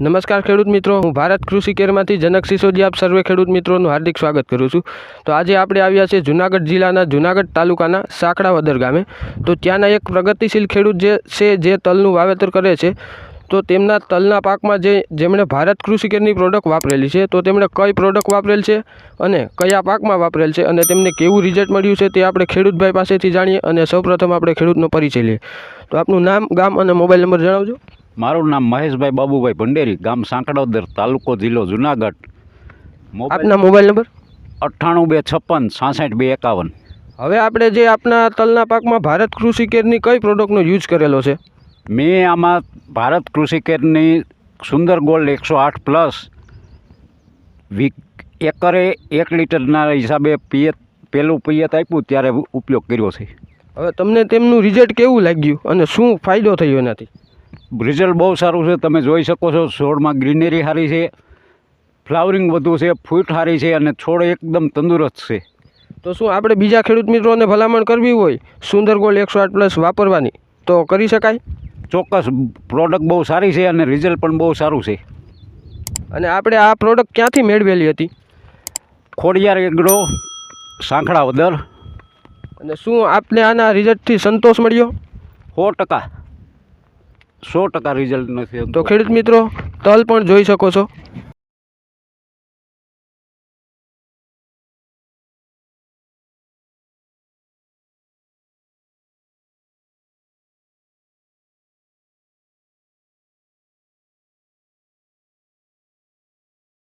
નમસ્કાર ખેડૂત મિત્રો. હું ભારત કૃષિ કેરમાંથી જનક સિસોદિયા. આપ સર્વે ખેડૂત મિત્રોનું હાર્દિક સ્વાગત કરું છું. તો આજે આપણે આવ્યા છે જુનાગઢ જિલ્લાના જુનાગઢ તાલુકાના સાંકડાવદર ગામે. તો ત્યાંના એક પ્રગતિશીલ ખેડૂત જે છે, જે તલનું વાવેતર કરે છે, તો તેમના તલના પાકમાં જે, જેમણે ભારત કૃષિ કેરની પ્રોડક્ટ વાપરેલી છે, તો તેમણે કઈ પ્રોડક્ટ વાપરેલ છે અને કયા પાકમાં વાપરેલ છે અને તેમને કેવું રિઝલ્ટ મળ્યું છે તે આપણે ખેડૂતભાઈ પાસેથી જાણીએ અને સૌપ્રથમ આપણે ખેડૂતનો પરિચય લઈએ. તો આપનું નામ, ગામ અને મોબાઈલ નંબર જણાવજો. મારું નામ મહેશભાઈ બાબુભાઈ ભંડેરી ગામ સાંકડોદર તાલુકો જિલ્લો જુનાગઢ. આપના મોબાઈલ નંબર? અઠ્ઠાણું બે છપ્પન સાસઠ બે એકાવન. હવે આપણે જે આપના તલના પાકમાં ભારત કૃષિ કેરની કઈ પ્રોડક્ટનો યુઝ કરેલો છે? મેં આમાં ભારત કૃષિ કેરની સુંદર ગોલ્ડ એકસો આઠ પ્લસ વીક એકરે એક લીટરના હિસાબે પિયત પેલું પિયત આપ્યું ત્યારે ઉપયોગ કર્યો છે. હવે તમને તેમનું રિઝલ્ટ કેવું લાગ્યું અને શું ફાયદો થયો એનાથી? રિઝલ્ટ બહુ સારું છે. તમે જોઈ શકો છો છોડમાં ગ્રીનરી સારી છે. ફ્લાવરિંગ વધુ છે ફૂટ સારી છે અને છોડ એકદમ તંદુરસ્ત છે. તો શું આપણે બીજા ખેડૂત મિત્રોને ભલામણ કરવી હોય? સુંદર ગોલ્ડ એકસો આઠ પ્લસ વાપરવાની. તો કરી શકાય? ચોક્કસ પ્રોડક્ટ બહુ સારી છે અને રિઝલ્ટ પણ બહુ સારું છે. અને આપણે આ પ્રોડક્ટ ક્યાંથી મેળવેલી હતી? ખોડિયાર એગ્રો સાંખડાવદર અને શું આપને આના રિઝલ્ટથી સંતોષ મળ્યો? સો ટકા. સો ટકા રિઝલ્ટ નથી તો ખેડૂત મિત્રો તલ પણ જોઈ શકો છો.